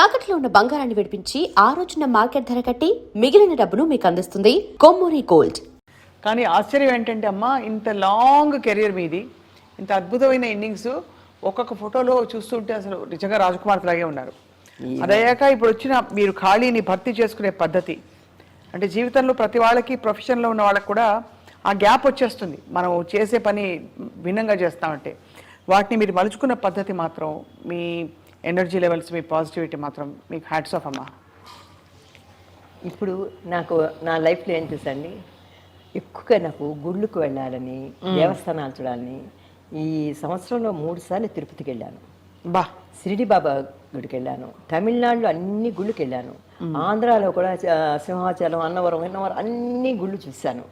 తాకట్లో ఉన్న బంగారాన్ని విడిపించి ఆ రోజున మార్కెట్ ధర కట్టి మిగిలిన డబ్బును మీకు అందిస్తుంది కొమ్మూరి గోల్డ్. కానీ ఆశ్చర్యం ఏంటంటే అమ్మ ఇంత లాంగ్ కెరీర్ మీది ఇంత అద్భుతమైన ఇన్నింగ్స్ ఒక్కొక్క ఫోటోలో చూస్తుంటే అసలు నిజంగా రాజకుమార్ లాగే ఉన్నారు. అదయ్యాక ఇప్పుడు వచ్చిన మీరు ఖాళీని భర్తీ చేసుకునే పద్ధతి. అంటే జీవితంలో ప్రతి వాళ్ళకి ప్రొఫెషన్లో ఉన్న వాళ్ళకి కూడా ఆ గ్యాప్ వచ్చేస్తుంది. మనం చేసే పని భిన్నంగా చేస్తామంటే. వాటిని మీరు మలుచుకున్న పద్ధతి మాత్రం మీ ఎనర్జీ లెవెల్స్ మీ పాజిటివిటీ మాత్రం మీకు హ్యాట్స్ ఆఫ్ అమ్మా. ఇప్పుడు నాకు నా లైఫ్లో ఏం చూసండి ఎక్కువగా నాకు గుళ్ళకు వెళ్ళాలని దేవస్థానాలు చూడాలని ఈ సంవత్సరంలో మూడు సార్లు తిరుపతికి వెళ్ళాను. బా. షిరిడి బాబా గుడికి వెళ్ళాను. తమిళనాడులో అన్ని గుళ్ళకి వెళ్ళాను. ఆంధ్రాలో కూడా సింహాచలం అన్నవరం విన్నవరం అన్ని గుళ్ళు చూశాను.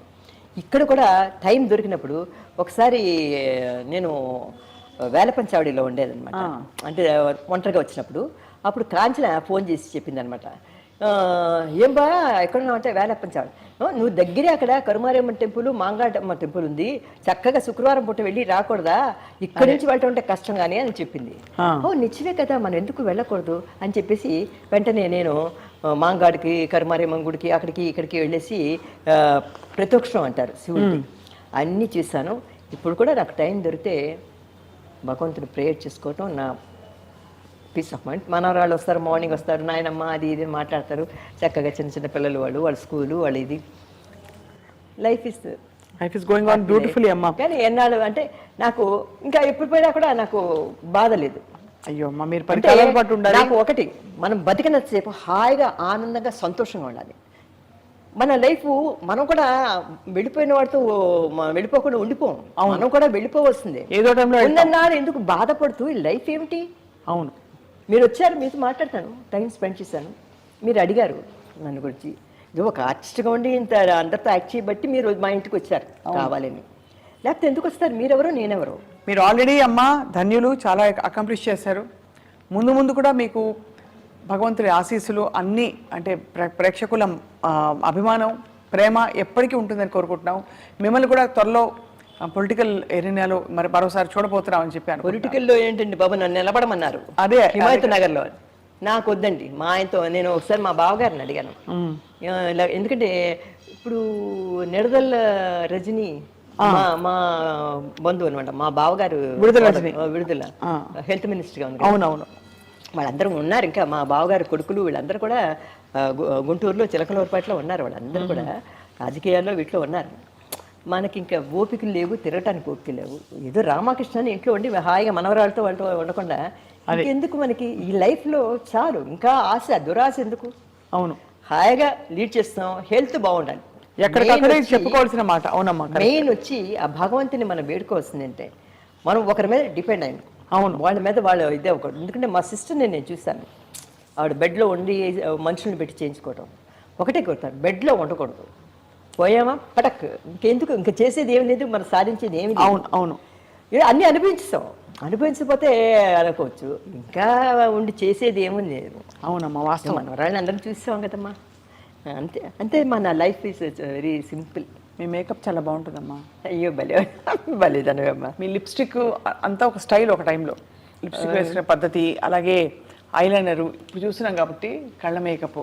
ఇక్కడ కూడా టైం దొరికినప్పుడు ఒకసారి నేను వేలపంచావడిలో ఉండేదన్నమాట. అంటే ఒంటరిగా వచ్చినప్పుడు. అప్పుడు కాంచన ఫోన్ చేసి చెప్పింది అనమాట ఏం బా ఎక్కడ ఉన్నావు అంటే వేలప్పంచాడు నువ్వు దగ్గరే అక్కడ కరుమారమ్మ టెంపుల్ మాంగాటమ్మ టెంపుల్ ఉంది. చక్కగా శుక్రవారం పూట వెళ్ళి రాకూడదా? ఇక్కడి నుంచి వెళ్ళటం అంటే కష్టం కానీ అని చెప్పింది. ఓ నిజమే కదా మనం ఎందుకు వెళ్ళకూడదు? అని చెప్పేసి వెంటనే నేను మాంగాడికి కరుమారమ్మ గుడికి అక్కడికి ఇక్కడికి వెళ్ళేసి ప్రత్యక్షం అంటారు శివుడికి అన్నీ చూశాను. ఇప్పుడు కూడా నాకు టైం దొరికితే భగవంతుడు ప్రేయర్ చేసుకోవటం నా పీస్ ఆఫ్ మైండ్ మనవరాళ్ళు వస్తారు మార్నింగ్ వస్తారు నాయనమ్మ అది ఇది మాట్లాడతారు. చక్కగా చిన్న చిన్న పిల్లలు వాళ్ళు వాళ్ళ స్కూలు వాళ్ళు ఇది. Life is life is going on beautifully అమ్మా. కానీ ఎన్నాళ్ళు అంటే నాకు ఇంకా ఎప్పుడు పోయినా కూడా నాకు బాధ లేదు. అయ్యో అమ్మా మీరు పట్టు ఉండాలి నాకు ఒకటి మనం బతికినంతసేపు హాయిగా ఆనందంగా సంతోషంగా ఉండాలి. మన లైఫ్ మనం కూడా వెళ్ళిపోయిన వాడితో మ- వెళ్ళిపోకుండా ఉండిపోం. మనం కూడా వెళ్ళిపోవలసిందే. ఏదో టైంలో ఉన్నన్నాడు ఎందుకు బాధపడుతూ ఈ లైఫ్ ఏమిటి? అవును. మీరు వచ్చారు మీతో మాట్లాడతాను. టైం స్పెండ్ చేశాను. మీరు అడిగారు నన్ను గురించి. ఇది ఒక ఆర్టిస్ట్గా ఉండి ఇంత అందరితో యాక్ట్ చేయబట్టి మీరు మా ఇంటికి వచ్చారు కావాలని. లేకపోతే ఎందుకు వస్తారు? మీరెవరో నేనెవరో? మీరు ఆల్రెడీ అమ్మ ధన్యులు చాలా అకంప్లిష్ చేశారు. ముందు ముందు కూడా మీకు భగవంతుడి ఆశీస్సులు అన్నీ అంటే ప్రే- ప్రేక్షకుల అభిమానం ప్రేమ ఎప్పటికీ ఉంటుందని కోరుకుంటున్నాం. మిమ్మల్ని కూడా త్వరలో పొలిటికల్ ఎరీనాలో మరి మరోసారి చూడబోతున్నాం అని చెప్పాను పొలిటికల్లో ఏంటండి బాబు నన్ను నిలబడమన్నారు. అదే, హిమాయత్ నగర్లో. నాకు వద్దండి మా ఆయనతో నేను ఒకసారి మా బావగారిని అడిగాను. ఎందుకంటే ఇప్పుడు నిడదల్ల రజని మా బంధువు అనమాట మా బావగారు విడుదల విడుదల. హెల్త్ మినిస్టర్గా ఉంది అవునవును. వాళ్ళందరూ ఉన్నారు. ఇంకా మా బావగారు కొడుకులు వీళ్ళందరూ కూడా గుంటూరులో చిలకలూరుపేటలో ఉన్నారు వాళ్ళందరూ కూడా. రాజకీయాల్లో వీటిలో ఉన్నారు. మనకి ఇంకా ఓపికలు లేవు తిరగటానికి ఓపిక లేవు. ఏదో రామకృష్ణ అని ఇంట్లో ఉండి హాయిగా మనవరాలతో వాళ్ళతో ఉండకుండా ఎందుకు మనకి? ఈ లైఫ్లో చాలు. ఇంకా ఆశ దురాశ ఎందుకు? అవును. హాయిగా లీడ్ చేస్తాం హెల్త్ బాగుండాలి. ఎక్కడికక్కడే చెప్పుకోవాల్సిన మాట. అవునమ్మా మెయిన్ వచ్చి ఆ భగవంతుని మనం వేడుకోవాల్సిందంటే మనం ఒకరి మీద డిపెండ్ అయ్యాం అవును. వాళ్ళ మీద వాళ్ళు ఇదే ఒకటి. ఎందుకంటే మా సిస్టర్ని నేను చూశాను. ఆవిడ బెడ్లో ఉండి మనుషుల్ని పెట్టి చేయించుకోవటం. ఒకటే కొడతారు బెడ్లో ఉండకూడదు. పోయామా? పటక్. ఇంకెందుకు? ఇంకా చేసేది ఏమి లేదు మనం సాధించేది ఏమి అవును అవును. అన్నీ అనుభవించాం అనుభవించకపోతే అనుకోవచ్చు ఇంకా ఉండి చేసేది ఏమీ లేదు. అవునమ్మా వాస్తవం. మన వాళ్ళని అందరం చూసాం కదమ్మా. అంతే అంతే మన లైఫ్ ఈజ్ వెరీ సింపుల్. మీ మేకప్ చాలా బాగుంటుందమ్మా. అయ్యో భలే. భలేదనవమ్మా. మీ లిప్స్టిక్ అంతా ఒక స్టైల్ ఒక టైంలో లిప్స్టిక్ వేసుకునే పద్ధతి అలాగే ఐలైనరు ఇప్పుడు చూస్తున్నాం కాబట్టి కళ్ళ మేకప్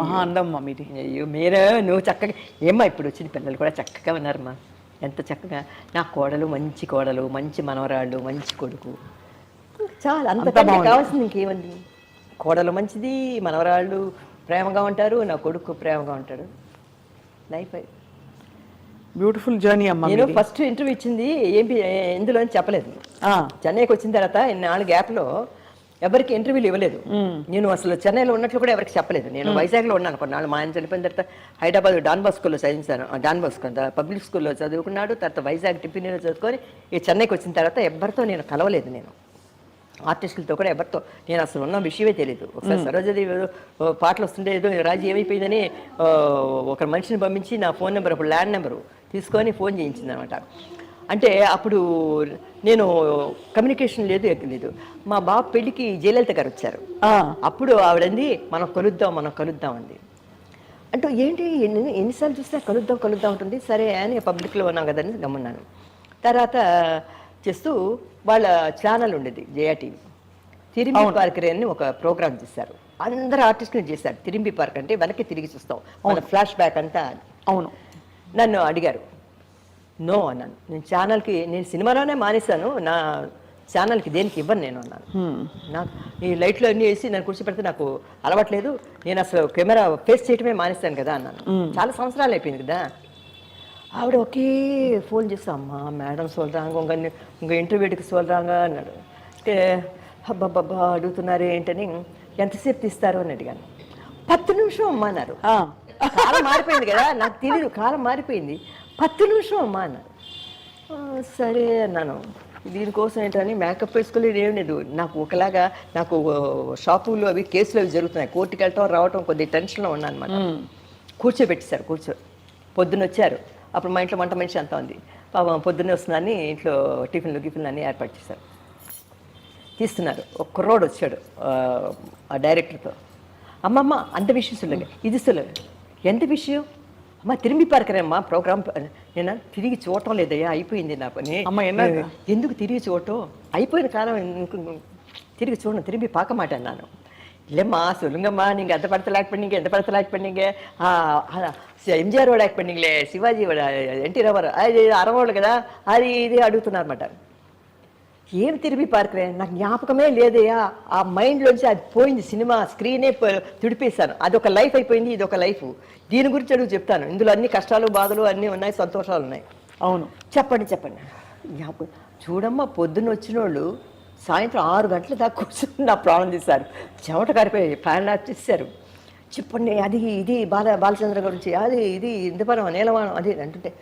మహా అందమ్మా మీది. అయ్యో మీరు? నువ్వు చక్కగా ఏమ్మా ఇప్పుడు వచ్చిన పిల్లలు కూడా చక్కగా ఉన్నారమ్మా. ఎంత చక్కగా. నా కోడలు మంచి కోడలు మంచి మనవరాళ్ళు మంచి కొడుకు. చాలా అంతకంటే కావాల్సింది ఇంకేముంది? కోడలు మంచిది మనవరాళ్ళు ప్రేమగా ఉంటారు నా కొడుకు ప్రేమగా ఉంటాడు. లైఫ్ బ్యూటిఫుల్ జర్నీ అమ్మా నేను. ఫస్ట్ ఇంటర్వ్యూ ఇచ్చింది ఏం ఎందులో అని చెప్పలేదు. చెన్నైకి వచ్చిన తర్వాత నాలుగు గ్యాప్లో ఎవరికి ఇంటర్వ్యూలు ఇవ్వలేదు. నేను అసలు చెన్నైలో ఉన్నట్లు కూడా ఎవరికి చెప్పలేదు. నేను వైజాగ్లో ఉన్నాను కొన్నాళ్ళు మా ఆయన చనిపోయిన తర్వాత హైదరాబాద్ డాన్ బాస్కోలో చదివించాను. డాన్ బాస్కో పబ్లిక్ స్కూల్లో చదువుకున్నాడు తర్వాత వైజాగ్ టిఫిన్లో చదువుకొని ఈ చెన్నైకి వచ్చిన తర్వాత ఎవరితో నేను కలవలేదు నేను. ఆర్టిస్టులతో కూడా ఎవరితో నేను అసలు ఉన్న విషయమే తెలియదు ఒకసారి సరోజదేవి పాటలు వస్తుంటే ఏదో రాజు ఏమైపోయిందని ఒక మనిషిని పంపించి నా ఫోన్ నెంబర్ అప్పుడు ల్యాండ్ నెంబరు. తీసుకొని ఫోన్ చేయించింది అనమాట అంటే అప్పుడు నేను కమ్యూనికేషన్ లేదు ఎక్క లేదు. మా బాబు పెళ్ళికి జయలలిత గారు వచ్చారు. అప్పుడు ఆవిడంది మనం కలుద్దాం మనం కలుద్దాం అంది. అంటే ఏంటి ఎన్ని ఎన్నిసార్లు చూస్తే కలుద్దాం కలుద్దాం ఉంటుంది సరే అని పబ్లిక్లో ఉన్నాం కదని గమ్మున్నాను. తర్వాత చేస్తూ వాళ్ళ ఛానల్ ఉండేది జయా టీవీ. తిరిగి పార్కర్ అని ఒక ప్రోగ్రామ్ చేశారు. అందరు ఆర్టిస్టులు చేశారు. తిరిగి పార్క్ అంటే వెనక్కి తిరిగి చూస్తాం. మన ఫ్లాష్ బ్యాక్ అంతా అవును. నన్ను అడిగారు. నో అన్నాను. నేను ఛానల్కి నేను సినిమాలోనే మానేశాను. నా ఛానల్కి దేనికి ఇవ్వను నేను అన్నాను. నాకు ఈ లైట్లు అన్నీ వేసి నన్ను కూర్చోపెడితే నాకు అలవాట్లేదు. నేను అసలు కెమెరా ఫేస్ చేయటమే మానేస్తాను కదా అన్నాను. చాలా సంవత్సరాలు అయిపోయింది కదా. ఆవిడ ఒకే ఫోన్ చేస్తా అమ్మా మేడం సోల్రాంగ ఉంగ ఇంక ఇంటర్వ్యూకి సోల్రాంగ అన్నాడు. అంటే అబ్బబ్బబ్బా అడుగుతున్నారు ఏంటని ఎంతసేపు తీస్తారు అని అడిగాను. పత్తు నిమిషం అమ్మా అన్నారు. కాలం మారిపోయింది కదా నాకు తెలియదు కాలం మారిపోయింది. పత్తు నిమిషం అమ్మా అన్నారు. "ఆ, సరే అన్నాను. దీనికోసం ఏంటని మేకప్ వేసుకోలేదు ఏం లేదు నాకు ఒకలాగా నాకు షాపులు అవి కేసులు అవి జరుగుతున్నాయి. కోర్టుకి వెళ్ళటం రావటం కొద్దిగా టెన్షన్లో ఉన్నాను అనమాట కూర్చోబెట్టేశారు కూర్చో. పొద్దున్న వచ్చారు. అప్పుడు మా ఇంట్లో వంట మనిషి అంతా ఉంది. పాపం పొద్దున్నే వస్తుందని ఇంట్లో టిఫిన్లు గిఫిన్లు అన్నీ ఏర్పాటు చేశారు. తీస్తున్నారు. ఒక కుర్రోడు వచ్చాడు ఆ, డైరెక్టర్తో. అమ్మమ్మ అంత విషయం సుల్లగా ఇది సుల్లగా ఎంత విషయం అమ్మ తిరిగి పారకరమ్మా ప్రోగ్రామ్ నేను తిరిగి చూడటం లేదయ్యా అయిపోయింది నా పని అమ్మ, ఎన్నాళ్ళు? ఎందుకు తిరిగి చూడటం అయిపోయిన కాలం ఇంక- తిరిగి చూడను తిరిగి పాక మాట అన్నాను இல்லைம்மா சொல்லுங்கம்மா நீங்க எந்த படத்துல ஆக்ட் பண்ணீங்க எந்த படத்துல ஆக்ட் பண்ணீங்க ஆ, ஆ, C- MGR act பண்ணீங்களே Shivaji NT Ramarao అది అరవోళ్ళు కదా అది ఇది అడుగుతున్నారన్నమాట ఏం తిరిగి పార్కరే నాకు జ్ఞాపకమే లేదయ్యా ఆ మైండ్లోంచి అది పోయింది సినిమా స్క్రీనే తుడిపేశాను. అదొక లైఫ్ అయిపోయింది ఇది ఒక లైఫ్ దీని గురించి అడుగు చెప్తాను. ఇందులో అన్ని కష్టాలు బాధలు అన్నీ ఉన్నాయి సంతోషాలు ఉన్నాయి. అవును. చెప్పండి చెప్పండి. జ్ఞాపకం చూడమ్మా పొద్దున్న వచ్చిన వాళ్ళు సాయంత్రం ఆరు గంటల దాకా కూర్చొని నా ప్రాణం తీశారు. చెమట కారిపోయి ఫ్యాన్ ఆఫ్ చేశారు. చెప్పండి అది ఇది బాల బాలచంద్ర గురించి అది ఇది ఇందుపరం నీలవాణం అది అంటుంటే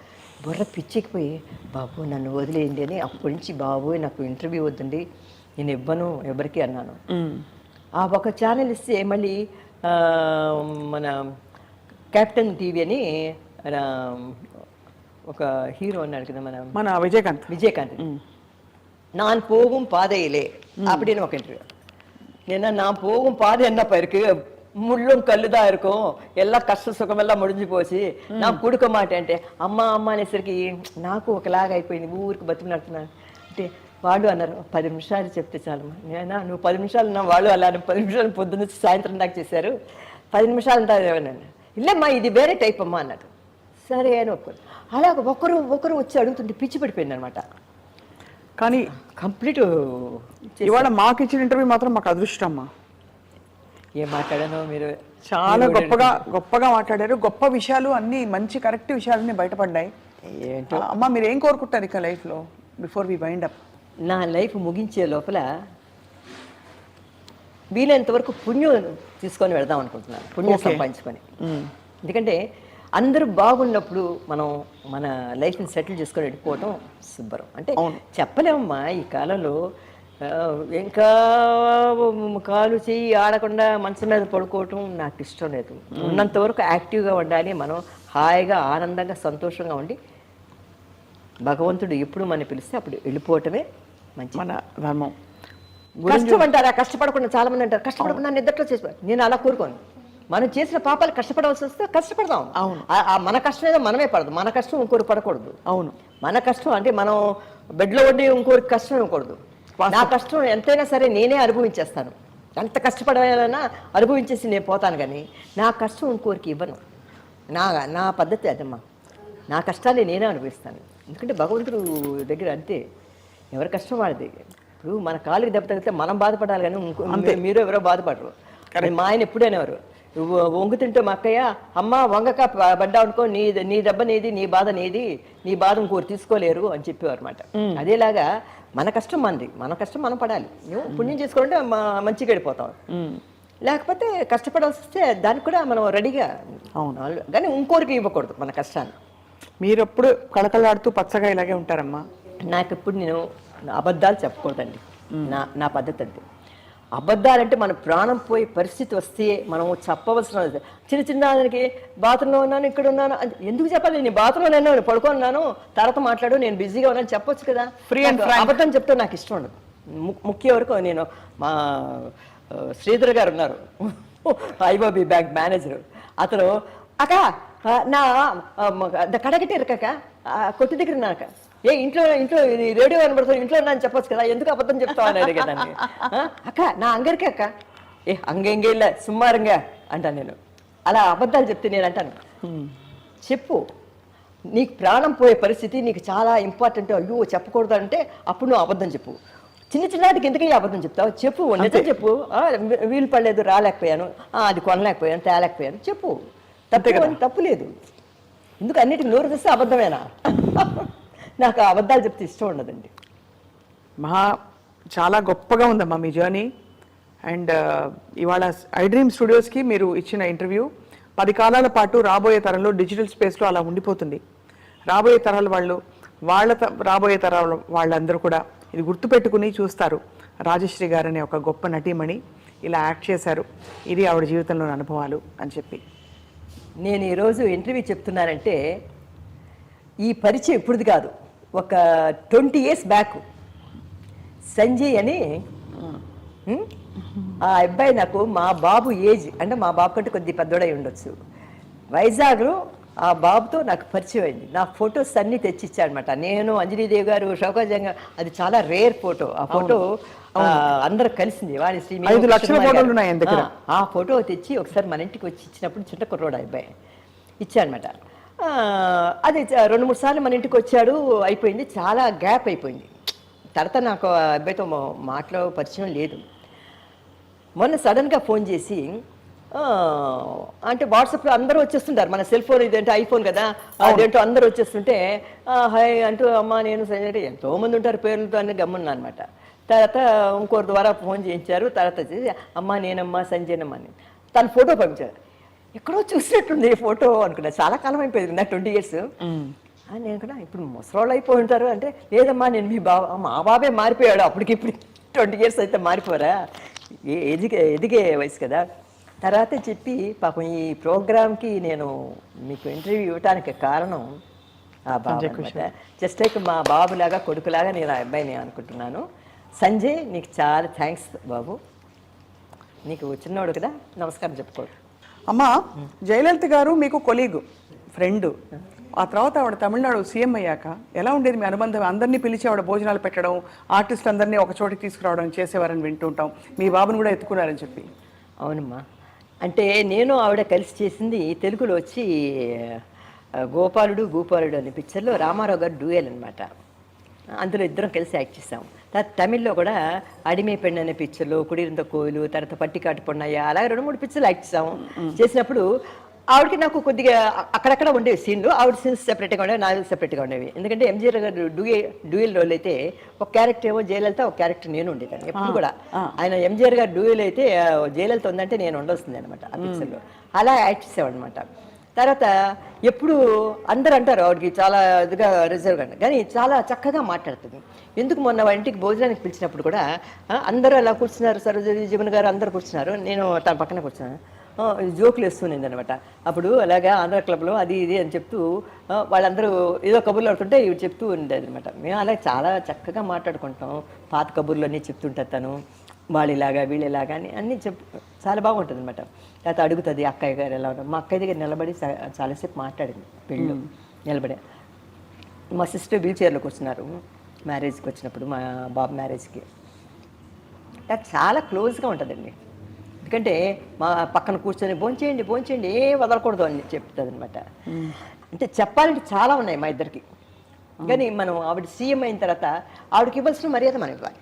బుర్ర పిచ్చికిపోయి బాబు నన్ను వదిలేయండి అని అప్పటి నుంచి బాబు నాకు ఇంటర్వ్యూ వద్దండి నేను ఇవ్వను ఎవరికి అన్నాను ఉమ్. ఆ ఒక ఛానల్ ఇస్తే మళ్ళీ ఆ, మన కెప్టెన్ టీవీ అని మన ఒక హీరో ఉన్నాడు కదా మన మన విజయకాంత్ விஜயகாந்த் நான் போகும் பாதையிலே அப்படின்னு ఒక ఇంటర్వ్యూ ஏன்னா நான் போகும் பாதை என்னப்பா இருக்கு முள்ளும் கல்லுதான் ఎలా కష్ట கஷ்ட சுகமெல்லாம் முடிஞ்சு నా కొడుకు మాట అంటే అమ్మ అమ్మ అనేసరికి నాకు ఒకలాగా అయిపోయింది ఊరికి బతుకు నడుతున్నాను అంటే వాడు అన్నారు పది నిమిషాలు చెప్తే చాలు నేనా నువ్వు పది నిమిషాలు నా వాళ్ళు అలా పది నిమిషాలు పొద్దున్న సాయంత్రం దాకా చేశారు. పది నిమిషాలు అన్నాను ఇల్లేమ్మా ఇది వేరే టైప్ అమ్మా అన్నాడు. సరే అని ఒక్కరు అలా ఒకరు ఒకరు వచ్చి అడుగుతుంటే పిచ్చి పడిపోయింది అనమాట కానీ కంప్లీట్ ఇవాళ మాకు ఇచ్చిన ఇంటర్వ్యూ మాత్రం మాకు అదృష్టమ్మా ఏం మాట్లాడానో మీరు చాలా గొప్పగా గొప్పగా మాట్లాడారు. గొప్ప విషయాలు అన్ని మంచి కరెక్ట్ విషయాలన్నీ బయటపడ్డాయి. ఏంటో? అమ్మ మీరు ఏం కోరుకుంటారు ఇక లైఫ్లో బిఫోర్ వి వైండ్ అప్ నా లైఫ్ ముగించే లోపల వీలైనంత వరకు పుణ్యం తీసుకొని వెళ్దాం అనుకుంటున్నాను. పుణ్యం. సంపాదించుకొని. ఎందుకంటే అందరూ బాగున్నప్పుడు మనం మన లైఫ్ని సెటిల్ చేసుకొని వెళ్ళిపోవటం శుభ్రం. అంటే. చెప్పలేమమ్మా ఈ కాలంలో ఇంకా కాలు చెయ్యి ఆడకుండా మంచం మీద పడుకోవటం నాకు ఇష్టం లేదు. ఉన్నంత వరకు యాక్టివ్గా ఉండాలి మనం హాయిగా ఆనందంగా సంతోషంగా ఉండి భగవంతుడు ఎప్పుడు మనం పిలిస్తే అప్పుడు వెళ్ళిపోవటమే మంచి మన ధర్మం. కష్టం అంటారా కష్టపడకుండా చాలా మంది అంటారు. కష్టపడకుండా నిద్రలో చేసి నేను అలా కోరుకోను. మనం చేసిన పాపాలు కష్టపడవలసి వస్తే కష్టపడదాం అవును. మన కష్టం ఏదో మనమే పడదు. మన కష్టం ఇంకోరు పడకూడదు. అవును. మన కష్టం అంటే మనం బెడ్లో ఉండి ఇంకోరికి కష్టం ఇవ్వకూడదు. నా కష్టం ఎంతైనా సరే నేనే అనుభవించేస్తాను. ఎంత కష్టపడాలన్నా అనుభవించేసి నేను పోతాను కానీ నా కష్టం ఇంకోరికి ఇవ్వను. నా నా పద్ధతి అదమ్మా. నా కష్టాన్ని నేనే అనుభవిస్తాను. ఎందుకంటే భగవంతుడు దగ్గర అంతే. ఎవరి కష్టం వాడిది ఇప్పుడు మన కాలుకి దెబ్బ తగిలితే మనం బాధపడాలి కానీ ఇంకో మీరు ఎవరో బాధపడరు. మా ఆయన ఎప్పుడైనవారు నువ్వు వంగు తింటే మా అక్కయ్య. అమ్మ వంగక పడ్డా అనుకో నీ నీ దెబ్బ నీది నీ బాధ నీది నీ బాధ ఇంకోరు తీసుకోలేరు అని చెప్పేవారు అనమాట అదేలాగా మన కష్టం మనది మన కష్టం మనం పడాలి. నువ్వు పుణ్యం చేసుకోవాలంటే మా- మంచిగా వెళ్ళిపోతాం లేకపోతే కష్టపడాల్సి వస్తే దానికి కూడా మనం రెడీగా అవును. కానీ ఇంకోరికి ఇవ్వకూడదు మన కష్టాన్ని. మీరు ఎప్పుడు కళకళలాడుతూ పచ్చగా ఇలాగే ఉంటారమ్మా? నాకు ఇప్పుడు నేను అబద్ధాలు చెప్పకూడదండి. నా నా పద్ధతి అంతే అబద్ధాలంటే మన ప్రాణం పోయే పరిస్థితి వస్తే మనం చెప్పవలసిన చిన్న చిన్న దానికి బాత్రూంలో ఉన్నాను ఇక్కడ ఉన్నాను ఎందుకు చెప్పాలి? నేను బాత్రూంలో ఉన్నాను పడుకున్నాను తర్వాత మాట్లాడు నేను బిజీగా ఉన్నాను చెప్పొచ్చు కదా. And నాకు అబద్ధం చెప్తే నాకు ఇష్టం ఉండదు. ముఖ్య వరకు నేను మా శ్రీధర్ గారు ఉన్నారు. IOB bank manager. అతను అక్క నా ద కడగటి ఇరకక్క కొట్టు దగ్గర ఉన్నాక ఏ ఇంట్లో ఇంట్లో రేడియో కనబడుతుంది ఇంట్లో అని చెప్పొచ్చు కదా ఎందుకు అబద్ధం చెప్తావు అని అడిగేదాన్ని అక్క నా అంగరికే అక్క. ఏ అంగెంగేళ్ళ సుమ్మారంగా అంటాను నేను. అలా అబద్ధాలు చెప్తే నేను అంటాను. చెప్పు. నీకు ప్రాణం పోయే పరిస్థితి నీకు చాలా ఇంపార్టెంట్ అయ్యో చెప్పకూడదు అంటే అప్పుడు నువ్వు అబద్ధం చెప్పు. చిన్న చిన్నటికి ఎందుకు ఈ అబద్ధం చెప్తావు? చెప్పు నిజం చెప్పు. వీలు పడలేదు రాలేకపోయాను. అది కొనలేకపోయాను తేలేకపోయాను. చెప్పు. తప్పు తప్పు లేదు. ఎందుకు అన్నిటికి నోరు తెస్తే అబద్ధమేనా? నాకు అబద్ధాలు చెప్తే ఇష్టం ఉండదండి. మహా చాలా గొప్పగా ఉందమ్మా మీ జర్నీ అండ్ ఇవాళ ఐ డ్రీమ్ స్టూడియోస్కి మీరు ఇచ్చిన ఇంటర్వ్యూ పది కాలాల పాటు రాబోయే తరంలో డిజిటల్ స్పేస్లో అలా ఉండిపోతుంది. రాబోయే తరాల వాళ్ళు వాళ్ళ త- రాబోయే తరాల వాళ్ళందరూ కూడా ఇది గుర్తుపెట్టుకుని చూస్తారు. రాజశ్రీ గారనే ఒక గొప్ప నటీమణి. ఇలా యాక్ట్ చేశారు. ఇది ఆవిడ జీవితంలోని అనుభవాలు అని చెప్పి. నేను ఈరోజు ఇంటర్వ్యూ చెప్తున్నానంటే ఈ పరిచయం ఇప్పుడుది కాదు. ఒక ట్వంటీ ఇయర్స్ బ్యాక్. సంజయ్ అని ఆ. అబ్బాయి నాకు మా బాబు ఏజ్ అంటే మా బాబు కంటే కొద్ది పెద్దోడై ఉండొచ్చు. వైజాగ్లో ఆ బాబుతో నాకు పరిచయం అయింది. నా ఫొటోస్ అన్ని తెచ్చిచ్చాడనమాట నేను అంజనీదేవి గారు షౌకాజంగా అది చాలా రేర్ ఫోటో. ఆ ఫోటో అందరు కలిసింది. వాడి శ్రీ లక్షల. ఫోటోలు ఉన్నాయి. ఆ, ఫోటో తెచ్చి ఒకసారి మన ఇంటికి వచ్చి ఇచ్చినప్పుడు చిన్న కుర్రోడు అబ్బాయి ఇచ్చానమాట అది రెండు మూడు సార్లు మన ఇంటికి వచ్చాడు అయిపోయింది చాలా గ్యాప్ అయిపోయింది. తర్వాత నాకు అబ్బాయితో మాటలో పరిచయం లేదు. మొన్న సడన్గా ఫోన్ చేసి అంటే వాట్సాప్లో అందరూ వచ్చేస్తుంటారు మన సెల్ ఫోన్ ఇదేంటే ఐఫోన్ కదా అదేంటో అందరూ వచ్చేస్తుంటే హాయ్ అంటూ అమ్మ నేను సంజయ్ అంటే ఎంతో మంది ఉంటారు పేర్లతో అని గమ్మున్నా అనమాట తర్వాత ఇంకోరి ద్వారా ఫోన్ చేయించారు తర్వాత అమ్మ నేనమ్మా సంజయనమ్మ అని. తన ఫోటో పంపించారు. ఎక్కడో చూసినట్టుంది ఈ ఫోటో అనుకున్నా. చాలా కాలం అయిపోయింది నా ట్వంటీ ఇయర్స్. నేను కూడా ఇప్పుడు ముసలోళ్ళు అయిపోయి ఉంటారు అంటే లేదమ్మా నేను మీ బాబా మా బాబే మారిపోయాడు. అప్పటికి ఇప్పుడు ట్వంటీ ఇయర్స్ అయితే మారిపోరా? ఎదిగే ఎదిగే వయసు కదా. తర్వాత చెప్పి పాపం ఈ ప్రోగ్రామ్కి నేను మీకు ఇంటర్వ్యూ ఇవ్వడానికి కారణం ఆ బాబు జస్ట్ లైక్ మా బాబులాగా కొడుకులాగా నేను ఆ అబ్బాయిని అనుకుంటున్నాను. సంజయ్ నీకు చాలా థ్యాంక్స్ బాబు. నీకు చిన్నవాడు కదా నమస్కారం చెప్పుకోడు అమ్మా జయలలిత గారు మీకు కొలీగు ఫ్రెండ్. ఆ తర్వాత ఆవిడ తమిళనాడు సీఎం అయ్యాక ఎలా ఉండేది మీ అనుబంధం? అందరినీ పిలిచి ఆవిడ భోజనాలు పెట్టడం ఆర్టిస్ట్ అందరినీ ఒక చోటికి తీసుకురావడం చేసేవారని వింటుంటాం. మీ బాబుని కూడా ఎత్తుకున్నారని చెప్పి. అవునమ్మా. అంటే నేను ఆవిడ కలిసి చేసింది తెలుగులో వచ్చి గోపాలుడు భూపాలుడు అనే పిక్చర్లో రామారావు గారు డూయల్ అనమాట అందులో ఇద్దరం కలిసి యాక్ట్ చేసాం తర్వాత తమిళ్ళో కూడా అడిమే పెండు అనే పిక్చర్లో కుడిరింత కోయిలు తర్వాత పట్టికాటు పొన్నయ్య అలాగే రెండు మూడు పిక్చర్లు యాక్ట్ చేసాం చేసినప్పుడు ఆవిడకి నాకు కొద్దిగా అక్కడక్కడ ఉండేవి సీన్లు ఆవిడ సీన్స్ సెపరేట్గా ఉండేవి నాలుగు సెపరేట్గా ఉండేవి. ఎందుకంటే ఎంజీఆర్ గారు డూయే డ్యూయల్ రోల్ అయితే ఒక క్యారెక్టర్ ఏమో జయలలిత ఒక క్యారెక్టర్ నేను ఉండేదాన్ని ఎప్పుడు కూడా. ఆయన ఎంజీఆర్ గారు డూయల్ అయితే జయలలిత ఉందంటే నేను ఉండొస్తుంది అనమాట ఆ పిక్చర్లో అలా యాక్ట్ చేసేవాడనమాట. తర్వాత ఎప్పుడు అందరూ అంటారు ఆవిడకి చాలా ఇదిగా రిజర్వ్ అని కానీ చాలా చక్కగా మాట్లాడుతుంది. ఎందుకు మొన్న ఇంటికి భోజనానికి పిలిచినప్పుడు కూడా అందరూ అలా కూర్చున్నారు సరోజీ జీవన్ గారు అందరూ కూర్చున్నారు నేను తన పక్కన కూర్చున్నాను. జోకులు వేస్తున్నది అనమాట అప్పుడు అలాగా ఆంధ్ర క్లబ్లో అది ఇది అని చెప్తూ వాళ్ళందరూ ఏదో కబుర్లు ఆడుతుంటే ఇవి చెప్తూ ఉండేది అనమాట మేము అలా చాలా చక్కగా మాట్లాడుకుంటాం. పాత కబుర్లు అన్నీ చెప్తుంటారు తను వాళ్ళు ఇలాగా వీళ్ళు ఇలాగా అని అన్నీ చెప్తాను చాలా బాగుంటుంది అనమాట తర్వాత అడుగుతుంది అక్కయ్య గారు ఎలా ఉన్నారు. మా అక్కయ్య దగ్గర నిలబడి చాలాసేపు మాట్లాడింది పెళ్ళి నిలబడి. మా సిస్టర్ వీల్ చైర్లో కూర్చున్నారు మ్యారేజ్కి వచ్చినప్పుడు మా బాబు మ్యారేజ్కి. నాకు చాలా క్లోజ్గా ఉంటుందండి. ఎందుకంటే మా పక్కన కూర్చొని భోంచేయండి భోంచేయండి ఏ వదలకూడదు అని చెప్తుంది అనమాట అంటే చెప్పాలంటే చాలా ఉన్నాయి మా ఇద్దరికి. కానీ మనం ఆవిడ సీఎం అయిన తర్వాత ఆవిడకి ఇవ్వాల్సిన మర్యాద మనం ఇవ్వాలి